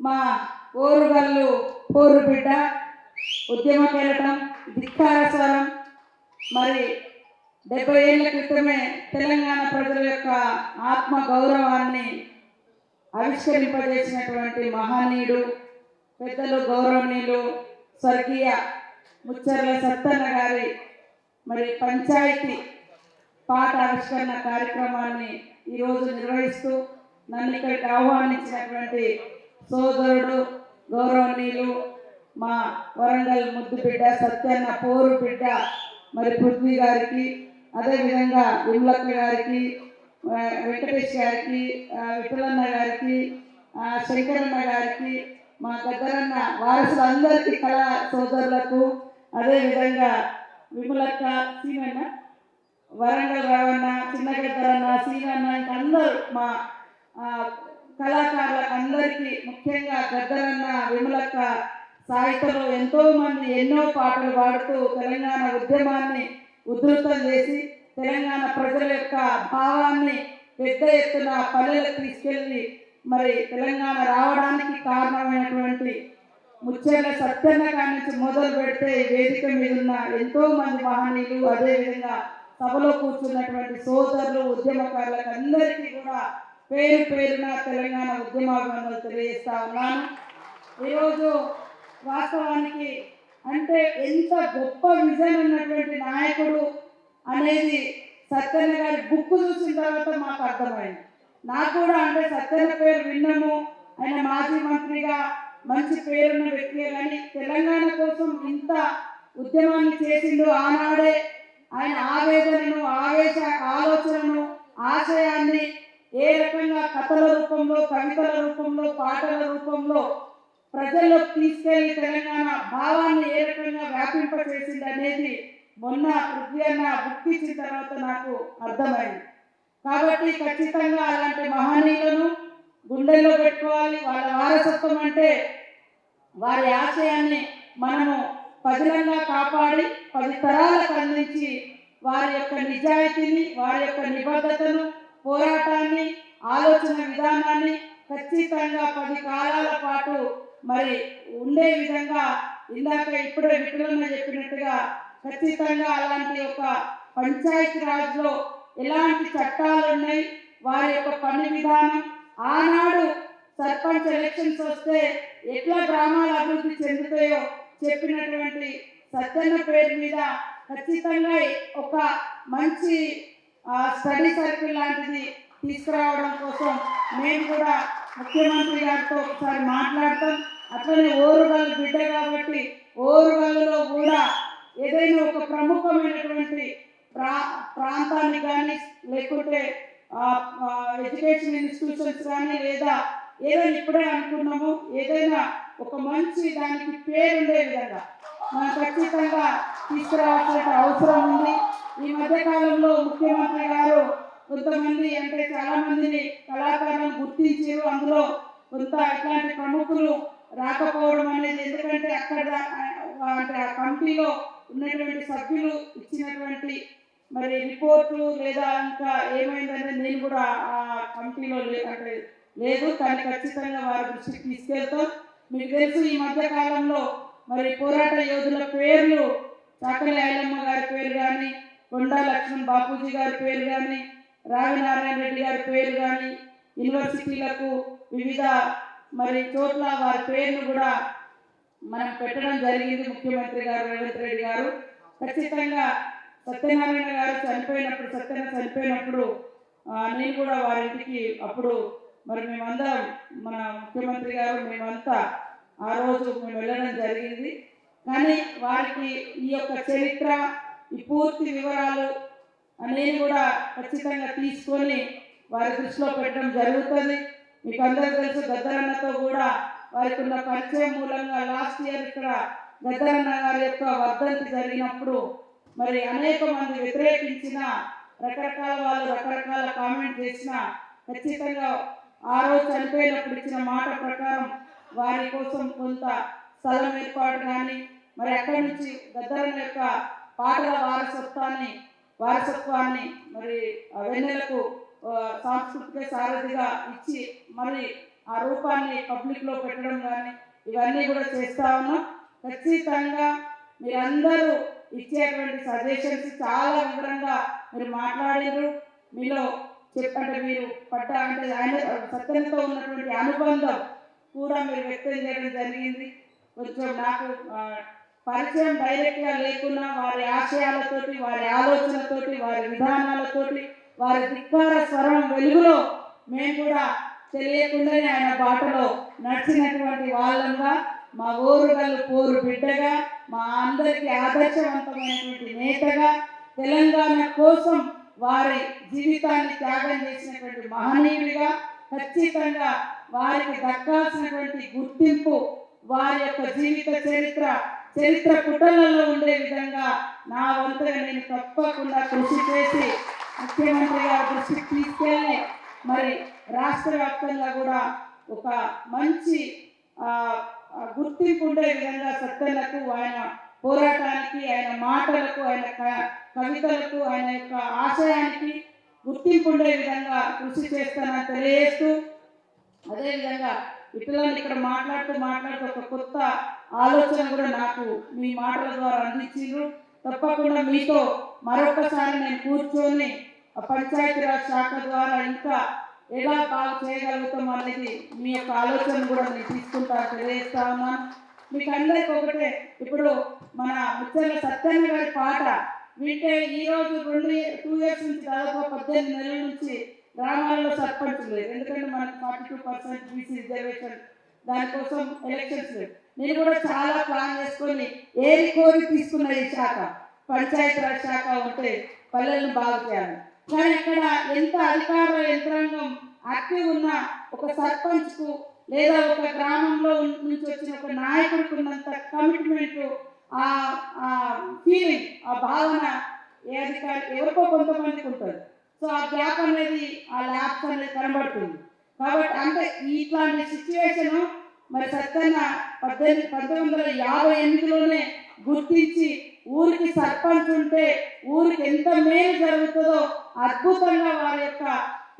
మా ఓరుగల్లు పోరు బిడ్డ ఉద్యమ కేరటం ధిక్కార స్వరం మరి డెబ్బై ఏళ్ళ క్రితమే తెలంగాణ ప్రజల యొక్క ఆత్మ గౌరవాన్ని ఆవిష్కరింపజేసినటువంటి మహనీయుడు పెద్దలు గౌరవనీయులు స్వర్గీయ ముచ్చర్ల సత్తన్న గారి మరి పంచాయతీ పాట ఆవిష్కరణ కార్యక్రమాన్ని ఈరోజు నిర్వహిస్తూ నన్ను ఇక్కడికి ఆహ్వానించినటువంటి సోదరుడు గౌరవనీయులు మా వరంగల్ ముద్దు బిడ్డ సత్యన్న పోరు బిడ్డ మరి పృథ్వీ గారికి అదేవిధంగా విమలక్క గారికి వెంకటేష్ గారికి విఠలన్న గారికి శంకరన్న గారికి మా దగ్గరన్న వారసులందరికీ కళా సోదరులకు అదేవిధంగా విమలక్క సీనన్న వరంగల్ రావన్న చిన్నగద్దరన్న సీనన్న ఇంకా అందరూ మా కళాకారులకు అందరికీ ముఖ్యంగా గద్దరన్న విమలక్క సాహిత్యంలో ఎంతో మంది ఎన్నో పాటలు పాడుతూ తెలంగాణ ఉద్యమాన్ని ఉధృతం చేసి తెలంగాణ ప్రజల యొక్క భావాన్ని పెద్ద ఎత్తున పల్లెలకు తీసుకెళ్ళి మరి తెలంగాణ రావడానికి కారణమైనటువంటి ముచ్చేళ్ళ సత్యన్న నుంచి మొదలు పెడితే వేదిక మీద ఉన్న ఎంతో మంది మహనీయులు అదేవిధంగా సభలో కూర్చున్నటువంటి సోదరులు ఉద్యమకారులకు అందరికీ కూడా పేరు పేరున తెలంగాణ ఉద్యమాభిమానులు తెలియజేస్తా ఉన్నాను. ఈరోజు వాస్తవానికి అంటే ఎంత గొప్ప విజన్ ఉన్నటువంటి నాయకుడు అనేది సత్యన్న గారి బుక్ చూసిన తర్వాత మాకు అర్థమైంది. నాకు కూడా అంటే సత్యన్న పేరు విన్నాము. ఆయన మాజీ మంత్రిగా మంచి పేరున్న వ్యక్తి కానీ తెలంగాణ కోసం ఇంత ఉద్యమాన్ని చేసిండు ఆనాడే. ఆయన ఆవేదనను ఆవేశ ఆలోచనను ఆశయాన్ని ఏ రకంగా కథల రూపంలో కవితల రూపంలో పాటల రూపంలో ప్రజల్లోకి తీసుకెళ్ళి తెలంగాణ భావాన్ని ఏ రకంగా వ్యాపింపచేసింది అనేది మొన్న పృథ్వీ అన్న బుక్ ఇచ్చిన తర్వాత నాకు అర్థమైంది. కాబట్టి ఖచ్చితంగా అలాంటి మహనీయులను గుండెల్లో పెట్టుకోవాలి. వాళ్ళ వారసత్వం అంటే వారి ఆశయాన్ని మనము పదిలంగా కాపాడి పది తరాలకు అందించి వారి యొక్క నిజాయితీని వారి యొక్క నిబద్ధతను పోరాటాన్ని ఆలోచన విధానాన్ని ఖచ్చితంగా పది కాలాల పాటు మరి ఉండే విధంగా ఇందాక ఇప్పుడే విపులన్న చెప్పినట్టుగా ఖచ్చితంగా అలాంటి ఒక పంచాయతీ రాజ్లో ఎలాంటి చట్టాలు ఉన్నాయి వారి యొక్క పని విధానం ఆనాడు సర్పంచ్ ఎలక్షన్స్ వస్తే ఎట్లా గ్రామాలు అభివృద్ధి చెందుతాయో చెప్పినటువంటి సత్యన్న పేరు మీద ఖచ్చితంగా ఒక మంచి స్టడీ సర్కిల్ లాంటిది తీసుకురావడం కోసం మేము కూడా ముఖ్యమంత్రి గారితో ఒకసారి మాట్లాడతాం. అట్లనే ఓరుగల్లు బిడ్డ కాబట్టి ఓరుగల్లులో కూడా ఏదైనా ఒక ప్రముఖమైనటువంటి ప్రా ప్రాంతానికి కానీ లేకుంటే ఎడ్యుకేషన్ ఇన్స్టిట్యూషన్స్ కానీ లేదా ఏదైనా ఇప్పుడే అనుకున్నాము ఏదైనా ఒక మంచి దానికి పేరుండే విధంగా మనం ఖచ్చితంగా తీసుకురావాల్సిన అవసరం ఉంది. ఈ మధ్య కాలంలో ముఖ్యమంత్రి గారు కొంతమంది అంటే చాలా మందిని కళాకారులను గుర్తించారు. అందులో కొంత ఇట్లాంటి ప్రముఖులు రాకపోవడం అనేది ఎందుకంటే అక్కడ ఆ, అంటే ఆ కమిటీలో ఉన్నటువంటి సభ్యులు ఇచ్చినటువంటి మరి రిపోర్ట్లు లేదా ఇంకా ఏమైందనేది నేను కూడా ఆ కమిటీలో లే- అంటే లేదు. కానీ ఖచ్చితంగా వారి దృష్టికి తీసుకెళ్తాం. మీకు తెలుసు ఈ మధ్య కాలంలో మరి పోరాట యోధుల పేర్లు చాకలి ఐలమ్మ గారి పేరు కానీ కొండా లక్ష్మణ్ బాపూజీ గారి పేరు కానీ రావి నారాయణ రెడ్డి గారి పేరు కానీ యూనివర్సిటీలకు వివిధ మరి చోట్ల వారి పేర్లు కూడా మనం పెట్టడం జరిగింది ముఖ్యమంత్రి గారు రేవంత్ రెడ్డి గారు. ఖచ్చితంగా సత్యనారాయణ గారు చనిపోయినప్పుడు సత్యన చనిపోయినప్పుడు నేను కూడా వారింటికి అప్పుడు మరి మేమందరం మన ముఖ్యమంత్రి గారు మేమంతా ఆ రోజు మేము వెళ్ళడం జరిగింది. కానీ వారికి ఈ యొక్క చరిత్ర ఈ పూర్తి వివరాలు నేను కూడా ఖచ్చితంగా తీసుకొని వారి దృష్టిలో పెట్టడం జరుగుతుంది. మీకు అందరూ తెలుసు గద్దరన్నతో కూడా వారికి ఉన్న పరిచయం మూలంగా లాస్ట్ ఇయర్ ఇక్కడ గద్దరన్న గారి యొక్క వర్ధంతి జరిగినప్పుడు మరి అనేక మంది వ్యతిరేకించిన రకరకాల వాళ్ళు రకరకాల కామెంట్ చేసిన ఖచ్చితంగా ఆ రోజు చనిపోయినప్పుడు ఇచ్చిన మాట ప్రకారం వారి కోసం కొంత స్థలం ఏర్పాటు కానీ మరి అక్కడి నుంచి గద్దరన్న యొక్క పాటల వారసత్వాన్ని వారసత్వాన్ని మరి వెన్నెలకు సాంస్కృతిక సారథిగా ఇచ్చి మరి ఆ రూపాన్ని పబ్లిక్లో పెట్టడం కానీ ఇవన్నీ కూడా చేస్తా ఉన్నాం. ఖచ్చితంగా మీరందరూ ఇచ్చేటువంటి సజెషన్స్ చాలా వివరంగా మీరు మాట్లాడారు మీలో చెప్పంటే మీరు పట్ట అంటే ఆయన సత్యంతో ఉన్నటువంటి అనుబంధం కూడా మీరు వ్యక్తం చేయడం జరిగింది. కొంచెం నాకు పరిచయం డైరెక్ట్గా లేకున్నా వారి ఆశయాలతోటి వారి ఆలోచనతోటి వారి విధానాలతోటి వారి ధిక్కార స్వరం వెలుగులో మేము కూడా తెలియకుండానే ఆయన బాటలో నడిచినటువంటి వాళ్ళంగా మా ఊరుగల్లు పోరు బిడ్డగా మా అందరికీ ఆదర్శవంతమైనటువంటి నేతగా తెలంగాణ కోసం వారి జీవితాన్ని త్యాగం చేసినటువంటి మహనీయుడిగా ఖచ్చితంగా వారికి దక్కాల్సినటువంటి గుర్తింపు వారి యొక్క జీవిత చరిత్ర చరిత్ర పుటలలో ఉండే విధంగా నా వంతుగా నేను తప్పకుండా కృషి చేసి ముఖ్యమంత్రి గారి దృష్టికి తీసుకెళ్ళి మరి రాష్ట్ర వ్యాప్తంగా కూడా ఒక మంచి గుర్తింపు ఉండే విధంగా సత్యలకు ఆయన పోరాటానికి ఆయన మాటలకు ఆయన కవితలకు ఆయన యొక్క ఆశయానికి గుర్తింపు ఉండే విధంగా కృషి చేస్తానని తెలియజేస్తూ అదేవిధంగా ఇతరులను ఇక్కడ మాట్లాడుతూ మాట్లాడుతూ ఒక కొత్త ఆలోచన కూడా నాకు మీ మాటల ద్వారా అందించారు తప్పకుండా మీతో మరొకసారి నేను కూర్చొని ఆ పంచాయతీరాజ్ శాఖ ద్వారా ఇంకా ఎలా బాగా చేయగలుగుతాం అనేది మీ యొక్క ఆలోచన కూడా నేను తీసుకుంటా తెలియజేస్తా ఉన్నాను. మీకు అందరికీ ఒకటే ఇప్పుడు మన ముచ్చర్ల సత్యన్న గారి పాట వింటే ఈ రోజు రెండు టూ ఇయర్స్ నుంచి దాదాపు పద్దెనిమిది నెలల నుంచి గ్రామాల్లో సర్పంచ్ లేదు. ఎందుకంటే మనకు forty two percent BC reservation దానికోసం ఎలక్షన్స్ లేదు నేను కూడా చాలా ప్లాన్ చేసుకొని ఏది కోరి తీసుకున్న ఈ శాఖ పంచాయతీరాజ్ శాఖ ఉంటే పల్లెలను బాగు చేయాలి. కానీ ఇక్కడ ఎంత అధికార యంత్రాంగం యాక్టివ్ ఉన్న ఒక సర్పంచ్కు లేదా ఒక గ్రామంలో నుంచి వచ్చిన ఒక నాయకుడికి ఉన్నంత కమిట్మెంట్ ఆ ఫీలింగ్ ఆ భావన ఏ అధికారి ఎవరికో కొంతమందికి ఉంటుంది. సో ఆ గ్యాప్ అనేది ఆ ల్యాబ్స్ అనేది కనబడుతుంది. కాబట్టి అంటే ఇట్లాంటి సిచ్యువేషన్ మరి సత్యన్న పద్దెనిమిది పంతొమ్మిది వందల యాభై ఎనిమిదిలోనే గుర్తించి ఊరికి సర్పంచ్ ఉంటే ఊరికి ఎంత మేలు జరుగుతుందో అద్భుతంగా వారి యొక్క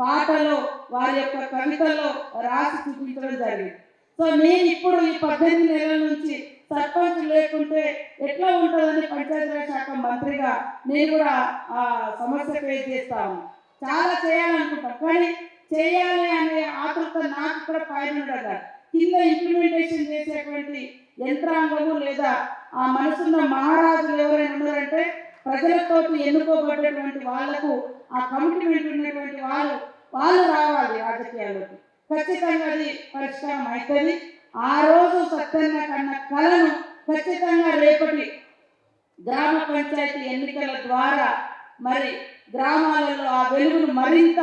పాటలో వారి యొక్క కవితలో రాసి చూపించడం జరిగింది. సో నేను ఇప్పుడు ఈ పద్దెనిమిది నెలల నుంచి సర్పంచ్ లేకుంటే ఎట్లా ఉంటుందని పంచాయతీరాజ్ శాఖ మంత్రిగా నేను కూడా ఆ సమస్య ఫేస్ చేస్తాను. చాలా చేయాలనుకుంటాం కానీ చేయాలి అనే ఆతృత నాకు కూడా పైన ఉండదు కింద ఇంప్లిమెంటేషన్ చేసేటువంటి యంత్రాంగము లేదా ఆ మనసున్న మహారాజులు ఎవరైనా ఉన్నారంటే ప్రజలతో ఎన్నుకోబడ్డటువంటి వాళ్ళకు ఆ కమిట్మెంట్ ఉన్నటువంటి వాళ్ళు వాళ్ళు రావాలి రాజకీయాల్లోకి. ఖచ్చితంగా అది పరిష్కారం అవుతుంది ఆ రోజు సత్యన్న కన్న కళను ఖచ్చితంగా రేపటి గ్రామ పంచాయతీ ఎన్నికల ద్వారా మరి గ్రామాలలో ఆ వెలుగును మరింత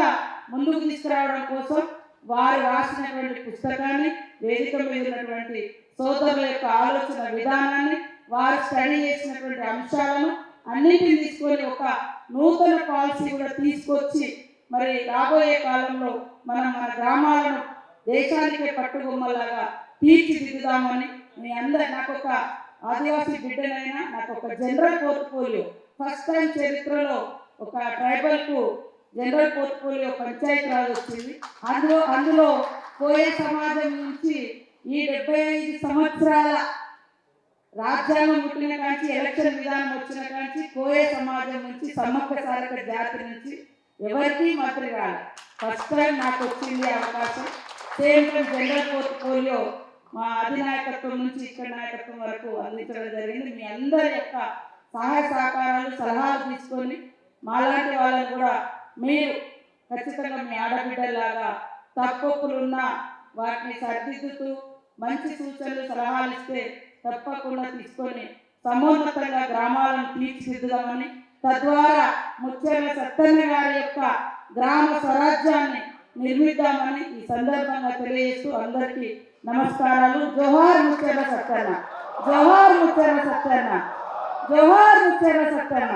ముందుకు తీసుకురావడం కోసం వారు రాసినటువంటి పుస్తకాన్ని వేదిక మీద ఉన్నటువంటి సోదరుల యొక్క ఆలోచన విధానాన్ని వారు స్టడీ చేసినటువంటి అంశాలను అన్నింటిని తీసుకొని ఒక నూతన పాలసీ కూడా తీసుకొచ్చి మరి రాబోయే కాలంలో మనం మన గ్రామాలను దేశానికే పట్టుబొమ్మలాగా తీర్చిదిద్దుదామని మీ అందరు నాకు ఒక ఆదివాసీ బిడ్డనైనా నాకు ఒక జనరల్ పోర్ట్ఫోలియో ఫస్ట్ టైం చరిత్రలో ఒక ట్రైబల్కు జనరల్ పోర్ట్ఫోలియో పంచాయతీ రాజ్ వచ్చింది. అందులో అందులో కోయ సమాజం నుంచి ఈ డెబ్బై ఐదు సంవత్సరాల రాజ్యాంగం పుట్టిన కాంచి ఎలక్షన్ విధానం వచ్చిన కాంచి కోయ సమాజం నుంచి సమ్మక్క సారక జాతి నుంచి ఎవరికీ మంత్రి రాలి ఫస్ట్ టైం నాకు వచ్చింది అవకాశం. సేమ్ టైం జనరల్ పోర్ట్ఫోలియో మా అధినాయకత్వం నుంచి ఇక్కడ నాయకత్వం వరకు అందించడం జరిగింది. మీ అందరి యొక్క సహాయ సహకారాలు సలహాలు తీసుకొని మాలాంటి వాళ్ళని కూడా మీరు ఖచ్చితంగా మీ ఆడబిడ్డలాగా ఉన్న వాటిని సరిదిద్దుతూ మంచి సూచనలు సలహాలు ఇస్తే తప్పకుండా తీసుకొని సమోన్నతంగా గ్రామాలను తీర్చిదిద్దుదామని తద్వారా ముఖ్యంగా సత్తన్న గారి యొక్క గ్రామ స్వరాజ్యాన్ని నిర్మిద్దామని ఈ సందర్భంగా తెలియజేస్తూ అందరికీ నమస్కారాలు. జోహార్ ముచ్చెర్ల సత్తన్న జోహార్ ముచ్చెర్ల సత్తన్న జోహార్ ముచ్చెర్ల సత్తన్న